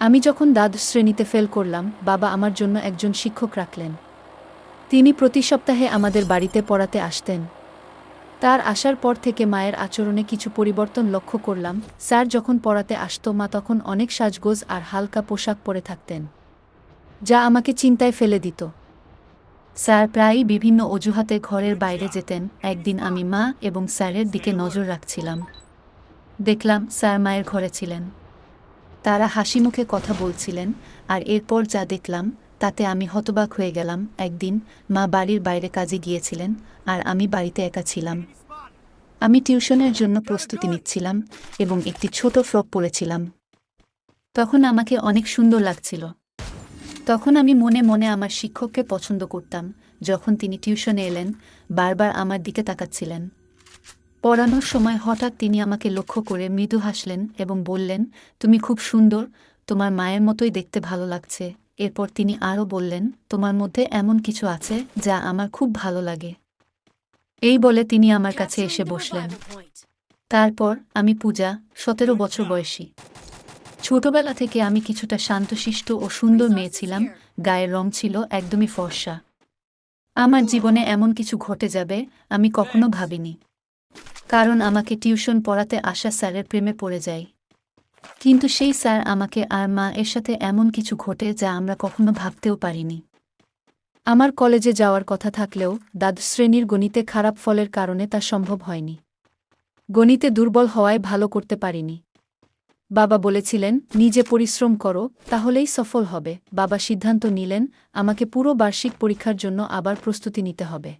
আমি যখন দ্বাদশ শ্রেণীতে ফেল করলাম, বাবা আমার জন্য একজন শিক্ষক রাখলেন। তিনি প্রতি সপ্তাহে আমাদের বাড়িতে পড়াতে আসতেন। তার আসার পর থেকে মায়ের আচরণে কিছু পরিবর্তন লক্ষ্য করলাম। স্যার যখন পড়াতে আসতো, মা তখন অনেক সাজগোজ আর হালকা পোশাক পরে থাকতেন, যা আমাকে চিন্তায় ফেলে দিত। স্যার প্রায়ই বিভিন্ন অজুহাতে ঘরের বাইরে যেতেন। একদিন আমি মা এবং স্যারের দিকে নজর রাখছিলাম। দেখলাম স্যার মায়ের ঘরে ছিলেন। তারা হাসি মুখে কথা বলছিলেন, আর এরপর যা দেখলাম, তাতে আমি হতবাক হয়ে গেলাম। একদিন মা বাড়ির বাইরে কাজে গিয়েছিলেন, আর আমি বাড়িতে একা ছিলাম। আমি টিউশনের জন্য প্রস্তুতি নিচ্ছিলাম এবং একটি ছোট ফ্রক পরেছিলাম। তখন আমাকে অনেক সুন্দর লাগছিল। তখন আমি মনে মনে আমার শিক্ষককে পছন্দ করতাম, যখন তিনি টিউশনে এলেন, বারবার আমার দিকে তাকাচ্ছিলেন। পড়ানোর সময় হঠাৎ তিনি আমাকে লক্ষ্য করে মৃদু হাসলেন এবং বললেন তুমি খুব সুন্দর তোমার মায়ের মতোই দেখতে ভালো লাগছে। এরপর তিনি আরও বললেন তোমার মধ্যে এমন কিছু আছে যা আমার খুব ভালো লাগে। এই বলে তিনি আমার কাছে এসে বসলেন। তারপর আমি পূজা সতেরো বছর বয়সী। ছোটবেলা থেকে আমি কিছুটা শান্তশিষ্ট ও সুন্দর মেয়ে ছিলাম গায়ের রং ছিল একদমই ফর্সা। আমার জীবনে এমন কিছু ঘটে যাবে আমি কখনো ভাবিনি। কারণ আমাকে টিউশন পড়াতে আসা স্যারের প্রেমে পড়ে যাই। কিন্তু সেই স্যার আমাকে আর মা এর সাথে এমন কিছু ঘটে যা আমরা কখনো ভাবতেও পারিনি। আমার কলেজে যাওয়ার কথা থাকলেও দ্বাদশ শ্রেণির গণিতে খারাপ ফলের কারণে তা সম্ভব হয়নি। গণিতে দুর্বল হওয়ায় ভালো করতে পারিনি। বাবা বলেছিলেন, নিজে পরিশ্রম করো, তাহলেই সফল হবে। বাবা সিদ্ধান্ত নিলেন, আমাকে পুরো বার্ষিক পরীক্ষার জন্য আবার প্রস্তুতি নিতে হবে।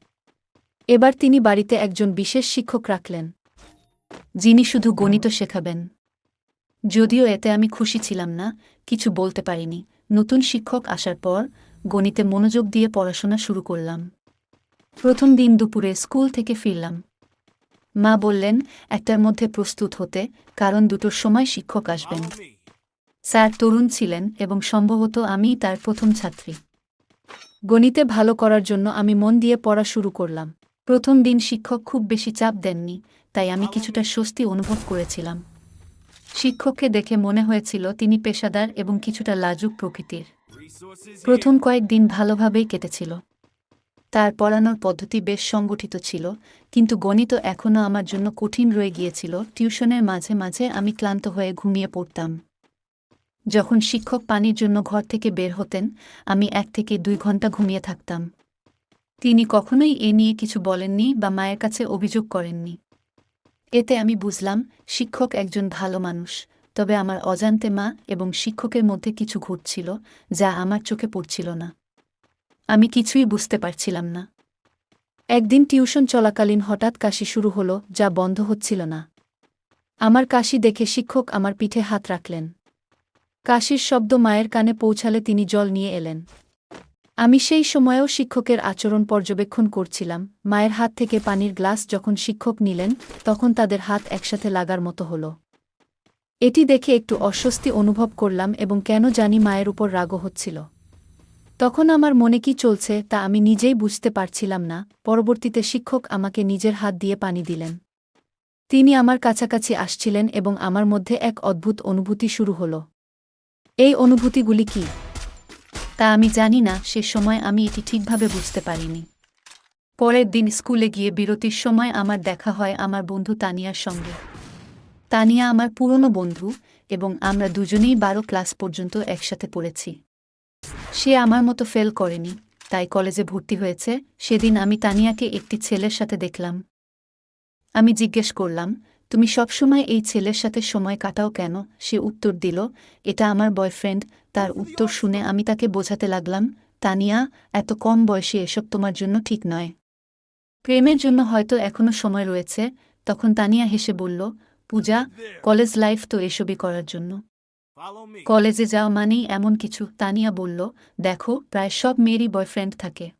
এবার তিনি বাড়িতে একজন বিশেষ শিক্ষক রাখলেন যিনি শুধু গণিত শেখাবেন। যদিও এতে আমি খুশি ছিলাম না কিছু বলতে পারিনি। নতুন শিক্ষক আসার পর গণিতে মনোযোগ দিয়ে পড়াশোনা শুরু করলাম। প্রথম দিন দুপুরে স্কুল থেকে ফিরলাম। মা বললেন একটার মধ্যে প্রস্তুত হতে কারণ দুটোর সময় শিক্ষক আসবেন। স্যার তরুণ ছিলেন এবং সম্ভবত আমিই তার প্রথম ছাত্রী। গণিতে ভালো করার জন্য আমি মন দিয়ে পড়া শুরু করলাম। প্রথম দিন শিক্ষক খুব বেশি চাপ দেননি, তাই আমি কিছুটা স্বস্তি অনুভব করেছিলাম। শিক্ষককে দেখে মনে হয়েছিল তিনি পেশাদার এবং কিছুটা লাজুক প্রকৃতির। প্রথম কয়েকদিন ভালোভাবেই কেটেছিল। তার পড়ানোর পদ্ধতি বেশ সংগঠিত ছিল, কিন্তু গণিত এখনও আমার জন্য কঠিন রয়ে গিয়েছিল, টিউশনের মাঝে মাঝে আমি ক্লান্ত হয়ে ঘুমিয়ে পড়তাম। যখন শিক্ষক পানির জন্য ঘর থেকে বের হতেন, আমি এক থেকে দুই ঘণ্টা ঘুমিয়ে থাকতাম। তিনি কখনোই এ নিয়ে কিছু বলেননি বা মায়ের কাছে অভিযোগ করেননি। এতে আমি বুঝলাম, শিক্ষক একজন ভালো মানুষ, তবে আমার অজান্তে মা এবং শিক্ষকের মধ্যে কিছু ঘটছিল যা আমার চোখে পড়ছিল না। আমি কিছুই বুঝতে পারছিলাম না। একদিন টিউশন চলাকালীন হঠাৎ কাশি শুরু হলো যা বন্ধ হচ্ছিল না। আমার কাশি দেখে শিক্ষক আমার পিঠে হাত রাখলেন। কাশির শব্দ মায়ের কানে পৌঁছালে তিনি জল নিয়ে এলেন। আমি সেই সময়েও শিক্ষকের আচরণ পর্যবেক্ষণ করছিলাম। মায়ের হাত থেকে পানির গ্লাস যখন শিক্ষক নিলেন, তখন তাদের হাত একসাথে লাগার মতো হল। এটি দেখে একটু অস্বস্তি অনুভব করলাম এবং কেন জানি মায়ের উপর রাগও হচ্ছিল। তখন আমার মনে কি চলছে তা আমি নিজেই বুঝতে পারছিলাম না। পরবর্তীতে শিক্ষক আমাকে নিজের হাত দিয়ে পানি দিলেন। তিনি আমার কাছাকাছি আসছিলেন এবং আমার মধ্যে এক অদ্ভুত অনুভূতি শুরু হল। এই অনুভূতিগুলি কি? তা আমি জানি না, সে সময় আমি এটি ঠিকভাবে বুঝতে পারিনি। পরের দিন স্কুলে গিয়ে বিরতির সময় আমার দেখা হয় আমার বন্ধু তানিয়ার সঙ্গে। তানিয়া আমার পুরনো বন্ধু এবং আমরা দুজনেই বারো ক্লাস পর্যন্ত একসাথে পড়েছি। সে আমার মতো ফেল করেনি, তাই কলেজে ভর্তি হয়েছে। সেদিন আমি তানিয়াকে একটি ছেলের সাথে দেখলাম। আমি জিজ্ঞেস করলাম তুমি সবসময় এই ছেলের সাথে সময় কাটাও কেন? সে উত্তর দিল, এটা আমার বয়ফ্রেন্ড, তার উত্তর শুনে আমি তাকে বোঝাতে লাগলাম। তানিয়া, এত কম বয়সে এসব তোমার জন্য ঠিক নয়। প্রেমের জন্য হয়তো এখনও সময় রয়েছে। তখন তানিয়া হেসে বলল, পূজা, কলেজ লাইফ তো এসবই করার জন্য। কলেজে যাওয়া মানেই এমন কিছু। তানিয়া বলল, দেখো, প্রায় সব মেয়েরই বয়ফ্রেন্ড থাকে।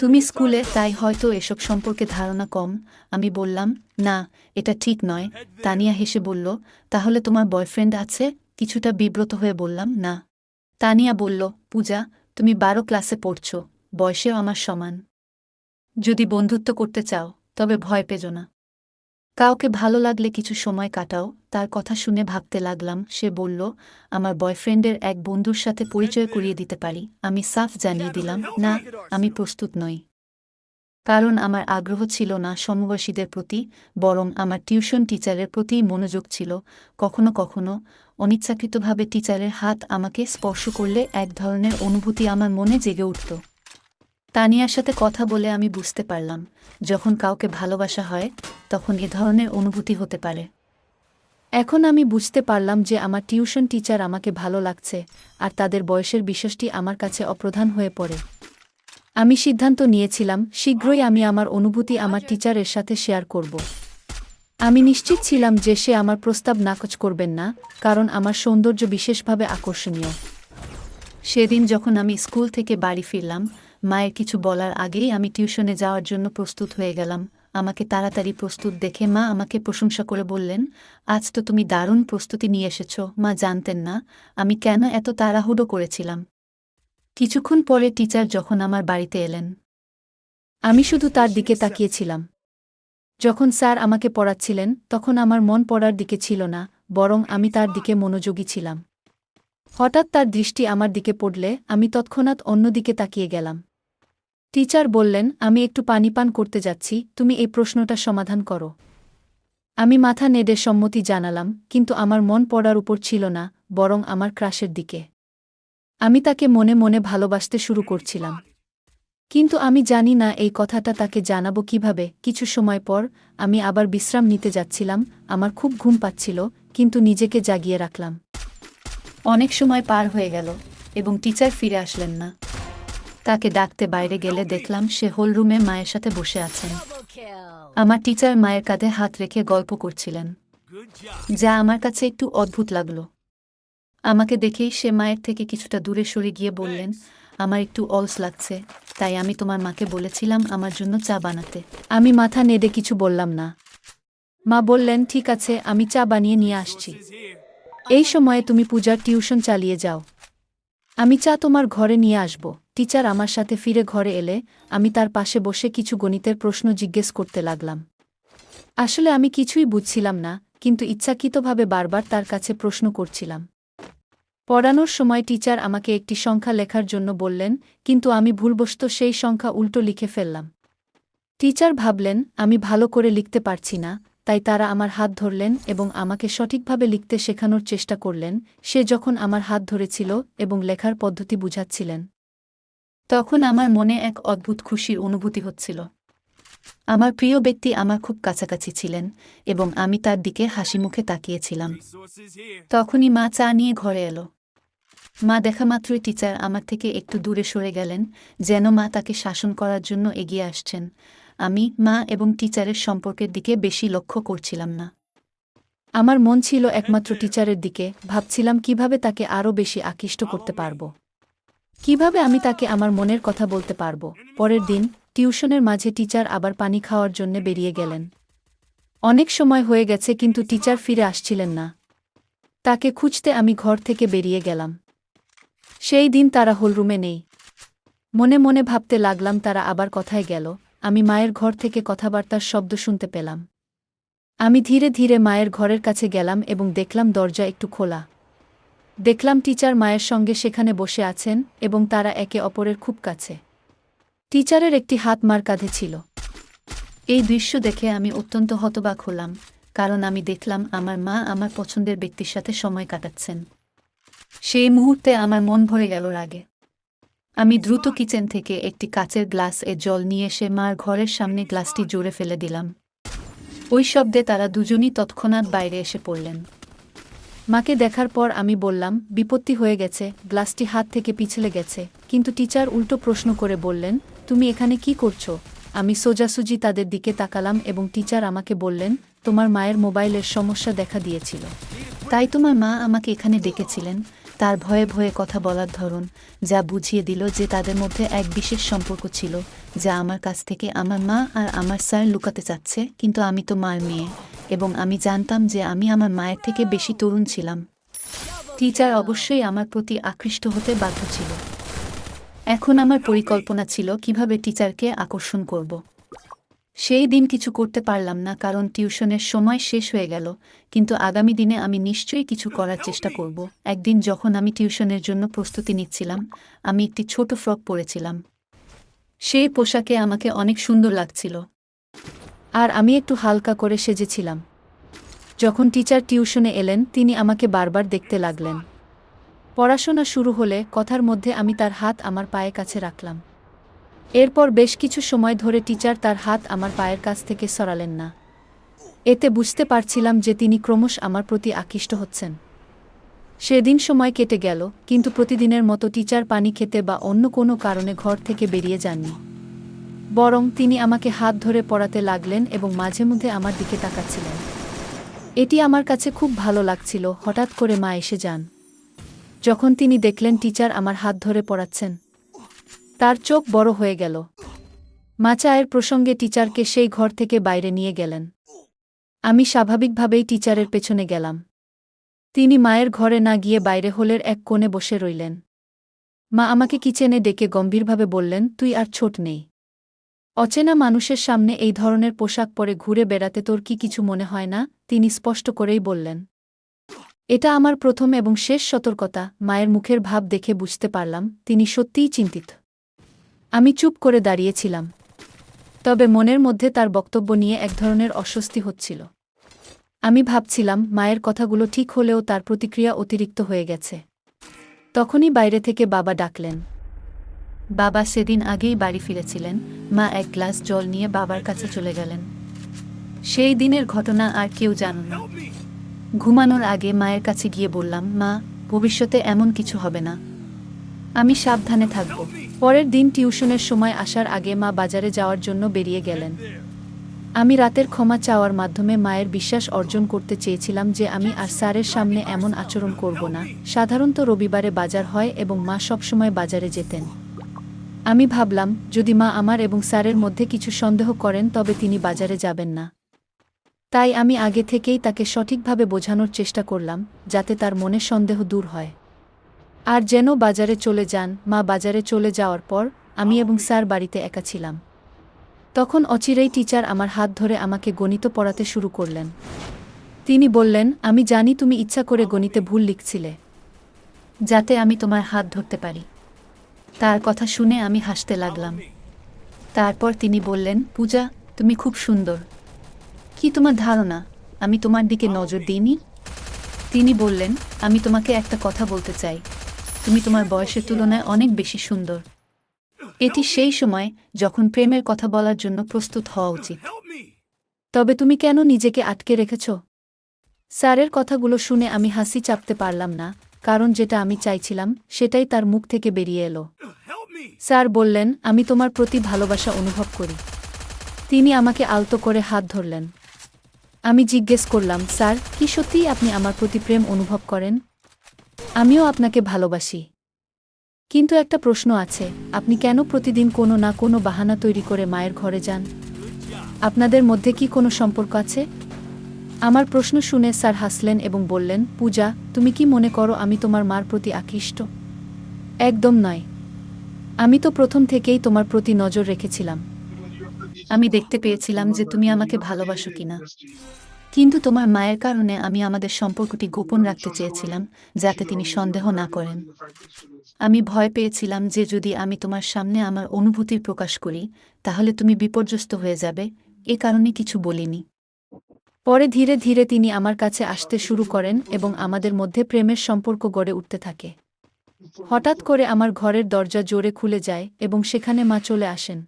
তুমি স্কুলে, তাই হয়তো এসব সম্পর্কে ধারণা কম। আমি বললাম, না, এটা ঠিক নয়। তানিয়া হেসে বলল, তাহলে তোমার বয়ফ্রেন্ড আছে? কিছুটা বিব্রত হয়ে বললাম, না। তানিয়া বলল, পূজা, তুমি বারো ক্লাসে পড়ছ, বয়সেও আমার সমান। যদি বন্ধুত্ব করতে চাও, তবে ভয় পেজ না। কাউকে ভালো লাগলে কিছু সময় কাটাও। তার কথা শুনে ভাবতে লাগলাম, সে বলল, আমার বয়ফ্রেন্ডের এক বন্ধুর সাথে পরিচয় করিয়ে দিতে পারি। আমি সাফ জানিয়ে দিলাম, না, আমি প্রস্তুত নই। কারণ আমার আগ্রহ ছিল না সমবয়সীদের প্রতি, বরং আমার টিউশন টিচারের প্রতি মনোযোগ ছিল। কখনো কখনো অনিচ্ছাকৃতভাবে টিচারের হাত আমাকে স্পর্শ করলে এক ধরনের অনুভূতি আমার মনে জেগে উঠত। তানিয়ার সাথে কথা বলে আমি বুঝতে পারলাম, যখন কাউকে ভালোবাসা হয়, তখন এ ধরনের অনুভূতি হতে পারে। এখন আমি বুঝতে পারলাম যে আমার টিউশন টিচার আমাকে ভালো লাগছে আর তাদের বয়সের বিশ্বাসটি আমার কাছে অপ্রধান হয়ে পড়ে। আমি সিদ্ধান্ত নিয়েছিলাম, শীঘ্রই আমি আমার অনুভূতি আমার টিচারের সাথে শেয়ার করব। আমি নিশ্চিত ছিলাম যে সে আমার প্রস্তাব নাকচ করবেন না, কারণ আমার সৌন্দর্য বিশেষভাবে আকর্ষণীয়। সেদিন যখন আমি স্কুল থেকে বাড়ি ফিরলাম মায়ের কিছু বলার আগেই আমি টিউশনে যাওয়ার জন্য প্রস্তুত হয়ে গেলাম। আমাকে তাড়াতাড়ি প্রস্তুত দেখে মা আমাকে প্রশংসা করে বললেন, আজ তো তুমি দারুণ প্রস্তুতি নিয়ে এসেছ। মা জানতেন না, আমি কেন এত তাড়াহুড়ো করেছিলাম? কিছুক্ষণ পরে টিচার যখন আমার বাড়িতে এলেন, আমি শুধু তার দিকে তাকিয়েছিলাম। যখন স্যার আমাকে পড়াচ্ছিলেন, তখন আমার মন পড়ার দিকে ছিল না, বরং আমি তার দিকে মনোযোগী ছিলাম। হঠাৎ তার দৃষ্টি আমার দিকে পড়লে, আমি তৎক্ষণাৎ অন্যদিকে তাকিয়ে গেলাম। টিচার বললেন, আমি একটু পানি পান করতে যাচ্ছি, তুমি এই প্রশ্নটা সমাধান করো। আমি মাথা নেড়ে সম্মতি জানালাম, কিন্তু আমার মন পড়ার উপর ছিল না, বরং আমার ক্রাশের দিকে। আমি তাকে মনে মনে ভালোবাসতে শুরু করছিলাম। কিন্তু আমি জানি না এই কথাটা তাকে জানাব কীভাবে, কিছু সময় পর আমি আবার বিশ্রাম নিতে যাচ্ছিলাম, আমার খুব ঘুম পাচ্ছিল, কিন্তু নিজেকে জাগিয়ে রাখলাম। অনেক সময় পার হয়ে গেল, এবং টিচার ফিরে আসলেন না। তাকে ডাকতে বাইরে গেলে দেখলাম সে হোল রুমে মায়ের সাথে বসে আছেন। আমার টিচার মায়ের কাঁধে হাত রেখে গল্প করছিলেন। যা আমার কাছে একটু অদ্ভুত লাগল। আমাকে দেখেই সে মায়ের থেকে কিছুটা দূরে সরে গিয়ে বললেন, আমার একটু অলস লাগছে, তাই আমি তোমার মাকে বলেছিলাম আমার জন্য চা বানাতে। আমি মাথা নেড়ে কিছু বললাম না। মা বললেন, ঠিক আছে, আমি চা বানিয়ে নিয়ে আসছি। এই সময়ে তুমি পূজার টিউশন চালিয়ে যাও। আমি চা তোমার ঘরে নিয়ে আসব। টিচার আমার সাথে ফিরে ঘরে এলে আমি তার পাশে বসে কিছু গণিতের প্রশ্ন জিজ্ঞেস করতে লাগলাম। আসলে আমি কিছুই বুঝছিলাম না, কিন্তু ইচ্ছাকৃতভাবে বারবার তার কাছে প্রশ্ন করছিলাম। পড়ানোর সময় টিচার আমাকে একটি সংখ্যা লেখার জন্য বললেন, কিন্তু আমি ভুলবশত সেই সংখ্যা উল্টো লিখে ফেললাম। টিচার ভাবলেন, আমি ভালো করে লিখতে পারছি না, তাই তারা আমার হাত ধরলেন এবং আমাকে সঠিকভাবে লিখতে শেখানোর চেষ্টা করলেন। সে যখন আমার হাত ধরেছিল এবং লেখার পদ্ধতি বুঝাচ্ছিলেন তখন আমার মনে এক অদ্ভুত খুশির অনুভূতি হচ্ছিল। আমার প্রিয় ব্যক্তি আমার খুব কাছাকাছি ছিলেন এবং আমি তার দিকে হাসি মুখে তাকিয়েছিলাম। তখনই মা চা নিয়ে ঘরে এলো। মা দেখা মাত্রই টিচার আমার থেকে একটু দূরে সরে গেলেন, যেন মা তাকে শাসন করার জন্য এগিয়ে আসছেন। আমি মা এবং টিচারের সম্পর্কের দিকে বেশি লক্ষ্য করছিলাম না। আমার মন ছিল একমাত্র টিচারের দিকে, ভাবছিলাম কীভাবে তাকে আরও বেশি আকৃষ্ট করতে পারব। কীভাবে আমি তাকে আমার মনের কথা বলতে পারব? পরের দিন, টিউশনের মাঝে টিচার আবার পানি খাওয়ার জন্য বেরিয়ে গেলেন। অনেক সময় হয়ে গেছে কিন্তু টিচার ফিরে আসছিলেন না। তাকে খুঁজতে আমি ঘর থেকে বেরিয়ে গেলাম। সেই দিন তারা হোলরুমে নেই। মনে মনে ভাবতে লাগলাম তারা আবার কথায় গেল। আমি মায়ের ঘর থেকে কথাবার্তার শব্দ শুনতে পেলাম। আমি ধীরে ধীরে মায়ের ঘরের কাছে গেলাম এবং দেখলাম দরজা একটু খোলা। দেখলাম টিচার মায়ের সঙ্গে সেখানে বসে আছেন এবং তারা একে অপরের খুব কাছে। টিচারের একটি হাত মার কাঁধে ছিল। এই দৃশ্য দেখে আমি অত্যন্ত হতবাক হলাম, কারণ আমি দেখলাম আমার মা আমার পছন্দের ব্যক্তির সাথে সময় কাটাচ্ছেন। সেই মুহূর্তে আমার মন ভরে গেল রাগে। আমি দ্রুত কিচেন থেকে একটি কাচের গ্লাস এ জল নিয়ে এসে মার ঘরের সামনে গ্লাসটি জোরে ফেলে দিলাম। ওই শব্দে তারা দুজনই তৎক্ষণাৎ বাইরে এসে পড়লেন। মাকে দেখার পর আমি বললাম, বিপত্তি হয়ে গেছে গ্লাসটি হাত থেকে পিছলে গেছে। কিন্তু টিচার উল্টো প্রশ্ন করে বললেন, তুমি এখানে কি করছ? আমি সোজাসুজি তাদের দিকে তাকালাম এবং টিচার আমাকে বললেন, তোমার মায়ের মোবাইলের সমস্যা দেখা দিয়েছিল। তাই তোমার মা আমাকে এখানে ডেকেছিলেন। তার ভয়ে ভয়ে কথা বলার ধরন, যা বুঝিয়ে দিল যে তাদের মধ্যে এক বিশেষ সম্পর্ক ছিল, যা আমার কাছ থেকে আমার মা আর আমার স্যার লুকাতে চাচ্ছে, কিন্তু আমি তো মার মেয়ে। এবং আমি জানতাম যে আমি আমার মায়ের থেকে বেশি তরুণ ছিলাম। টিচার অবশ্যই আমার প্রতি আকৃষ্ট হতে বাধ্য ছিল। এখন আমার পরিকল্পনা ছিল কীভাবে টিচারকে আকর্ষণ করব। সেই দিন কিছু করতে পারলাম না কারণ টিউশনের সময় শেষ হয়ে গেল, কিন্তু আগামী দিনে আমি নিশ্চয়ই কিছু করার চেষ্টা করব। একদিন যখন আমি টিউশনের জন্য প্রস্তুতি নিচ্ছিলাম, আমি একটি ছোট ফ্রক পরেছিলাম। সেই পোশাকে আমাকে অনেক সুন্দর লাগছিল। আর আমি একটু হালকা করে সেজেছিলাম। যখন টিচার টিউশনে এলেন, তিনি আমাকে বারবার দেখতে লাগলেন। পড়াশোনা শুরু হলে কথার মধ্যে আমি তার হাত আমার পায়ের কাছে রাখলাম। এরপর বেশ কিছু সময় ধরে টিচার তার হাত আমার পায়ের কাছ থেকে সরালেন না। এতে বুঝতে পারছিলাম যে তিনি ক্রমশ আমার প্রতি আকৃষ্ট হচ্ছেন। সেদিন সময় কেটে গেল, কিন্তু প্রতিদিনের মতো টিচার পানি খেতে বা অন্য কোনো কারণে ঘর থেকে বেরিয়ে যাননি। বরং তিনি আমাকে হাত ধরে পড়াতে লাগলেন এবং মাঝে মধ্যে আমার দিকে তাকাচ্ছিলেন। এটি আমার কাছে খুব ভালো লাগছিল, হঠাৎ করে মা এসে যান। যখন তিনি দেখলেন টিচার আমার হাত ধরে পড়াচ্ছেন, তার চোখ বড় হয়ে গেল। মা চায়ের প্রসঙ্গে টিচারকে সেই ঘর থেকে বাইরে নিয়ে গেলেন। আমি স্বাভাবিকভাবেই টিচারের পেছনে গেলাম। তিনি মায়ের ঘরে না গিয়ে বাইরে হলের এক কোণে বসে রইলেন। মা আমাকে কিচেনে ডেকে গম্ভীরভাবে বললেন, তুই আর ছোট নেই। অচেনা মানুষের সামনে এই ধরনের পোশাক পরে ঘুরে বেড়াতে তোর কি কিছু মনে হয় না? তিনি স্পষ্ট করেই বললেন। এটা আমার প্রথম এবং শেষ সতর্কতা, মায়ের মুখের ভাব দেখে বুঝতে পারলাম, তিনি সত্যিই চিন্তিত। আমি চুপ করে দাঁড়িয়েছিলাম। তবে মনের মধ্যে তার বক্তব্য নিয়ে এক ধরনের অস্বস্তি হচ্ছিল। আমি ভাবছিলাম, মায়ের কথাগুলো ঠিক হলেও তার প্রতিক্রিয়া অতিরিক্ত হয়ে গেছে। তখনই বাইরে থেকে বাবা ডাকলেন। বাবা সেদিন আগেই বাড়ি ফিরেছিলেন, মা এক গ্লাস জল নিয়ে বাবার কাছে চলে গেলেন। সেই দিনের ঘটনা আর কেউ জান না। ঘুমানোর আগে মায়ের কাছে গিয়ে বললাম, মা, ভবিষ্যতে এমন কিছু হবে না। আমি সাবধানে থাকব। পরের দিন টিউশনের সময় আসার আগে মা বাজারে যাওয়ার জন্য বেরিয়ে গেলেন। আমি রাতের ক্ষমা চাওয়ার মাধ্যমে মায়ের বিশ্বাস অর্জন করতে চেয়েছিলাম যে আমি আর স্যারের সামনে এমন আচরণ করব না। সাধারণত রবিবারে বাজার হয় এবং মা সবসময় বাজারে যেতেন। আমি ভাবলাম, যদি মা আমার এবং স্যারের মধ্যে কিছু সন্দেহ করেন, তবে তিনি বাজারে যাবেন না। তাই আমি আগে থেকেই তাকে সঠিকভাবে বোঝানোর চেষ্টা করলাম, যাতে তার মনে সন্দেহ দূর হয়। আর যেন বাজারে চলে যান, মা বাজারে চলে যাওয়ার পর আমি এবং স্যার বাড়িতে একা ছিলাম। তখন অচিরেই টিচার আমার হাত ধরে আমাকে গণিত পড়াতে শুরু করলেন। তিনি বললেন, আমি জানি তুমি ইচ্ছা করে গণিতে ভুল লিখছিলে, যাতে আমি তোমার হাত ধরতে পারি। তার কথা শুনে আমি হাসতে লাগলাম। তারপর তিনি বললেন, পূজা, তুমি খুব সুন্দর। কি তোমার ধারণা? আমি তোমার দিকে নজর দিইনি? তিনি বললেন, আমি তোমাকে একটা কথা বলতে চাই। তুমি তোমার বয়সের তুলনায় অনেক বেশি সুন্দর। এটি সেই সময় যখন প্রেমের কথা বলার জন্য প্রস্তুত হওয়া উচিত। তবে তুমি কেন নিজেকে আটকে রেখেছ? স্যারের কথাগুলো শুনে আমি হাসি চাপতে পারলাম না। কারণ যেটা আমি চাইছিলাম সেটাই তার মুখ থেকে বেরিয়ে এলো। স্যার বললেন আমি তোমার প্রতি ভালোবাসা অনুভব করি। তিনি আমাকে আলতো করে হাত ধরলেন। আমি জিজ্ঞেস করলাম স্যার কি সত্যিই আপনি আমার প্রতি প্রেম অনুভব করেন? আমিও আপনাকে ভালোবাসি। কিন্তু একটা প্রশ্ন আছে আপনি কেন প্রতিদিন কোনো না কোনো বাহানা তৈরি করে মায়ের ঘরে যান? আপনাদের মধ্যে কি কোনো সম্পর্ক আছে? আমার প্রশ্ন শুনে স্যার হাসলেন এবং বললেন, পূজা, তুমি কি মনে করো আমি তোমার মার প্রতি আকৃষ্ট? একদম নয় আমি তো প্রথম থেকেই তোমার প্রতি নজর রেখেছিলাম। আমি দেখতে পেয়েছিলাম যে তুমি আমাকে ভালোবাসো কিনা। কিন্তু তোমার মায়ের কারণে আমি আমাদের সম্পর্কটি গোপন রাখতে চেয়েছিলাম, যাতে তিনি সন্দেহ না করেন। আমি ভয় পেয়েছিলাম যে যদি আমি তোমার সামনে আমার অনুভূতির প্রকাশ করি, তাহলে তুমি বিপর্যস্ত হয়ে যাবে। এ কারণে কিছু বলিনি। পরে ধীরে ধীরে তিনি আমার কাছে আসতে শুরু করেন এবং আমাদের মধ্যে প্রেমের সম্পর্ক গড়ে উঠতে থাকে। হঠাৎ করে আমার ঘরের দরজা জোরে খুলে যায় এবং সেখানে মা চলে আসেন।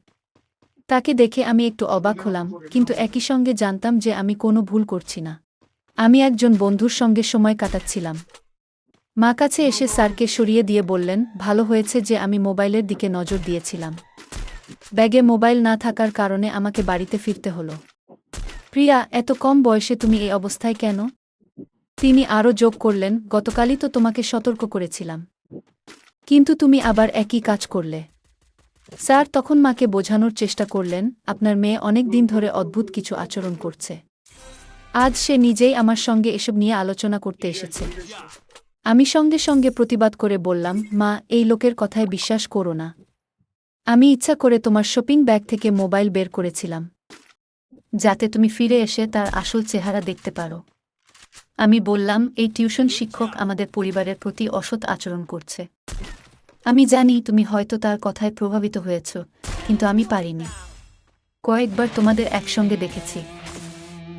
তাকে দেখে আমি একটু অবাক হলাম, কিন্তু একই সঙ্গে জানতাম যে আমি কোনো ভুল করছি না। আমি একজন বন্ধুর সঙ্গে সময় কাটাচ্ছিলাম। মা কাছে এসে স্যারকে সরিয়ে দিয়ে বললেন, ভালো হয়েছে যে আমি মোবাইলের দিকে নজর দিয়েছিলাম। ব্যাগে মোবাইল না থাকার কারণে আমাকে বাড়িতে ফিরতে হলো। প্রিয়া, এত কম বয়সে তুমি এই অবস্থায় কেন? তিনি আরও যোগ করলেন, গতকালই তো তোমাকে সতর্ক করেছিলাম। কিন্তু তুমি আবার একই কাজ করলে। স্যার তখন মাকে বোঝানোর চেষ্টা করলেন, আপনার মেয়ে অনেক দিন ধরে অদ্ভুত কিছু আচরণ করছে। আজ সে নিজেই আমার সঙ্গে এসব নিয়ে আলোচনা করতে এসেছে। আমি সঙ্গে সঙ্গে প্রতিবাদ করে বললাম, মা, এই লোকের কথায় বিশ্বাস করো না। আমি ইচ্ছা করে তোমার শপিং ব্যাগ থেকে মোবাইল বের করেছিলাম। যাতে তুমি ফিরে এসে তার আসল চেহারা দেখতে পারো। আমি বললাম, এই টিউশন শিক্ষক আমাদের পরিবারের প্রতি অসৎ আচরণ করছে। আমি জানি তুমি হয়তো তার কথায় প্রভাবিত হয়েছ, কিন্তু আমি পারিনি। কয়েকবার তোমাদের একসঙ্গে দেখেছি।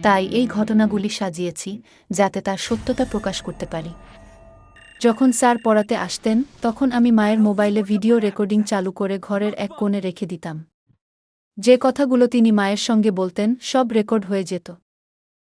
তাই এই ঘটনাগুলি সাজিয়েছি, যাতে তার সত্যতা প্রকাশ করতে পারি। যখন স্যার পড়াতে আসতেন, তখন আমি মায়ের মোবাইলে ভিডিও রেকর্ডিং চালু করে ঘরের এক কোণে রেখে দিতাম। যে কথাগুলো তিনি মায়ের সঙ্গে বলতেন সব রেকর্ড হয়ে যেত।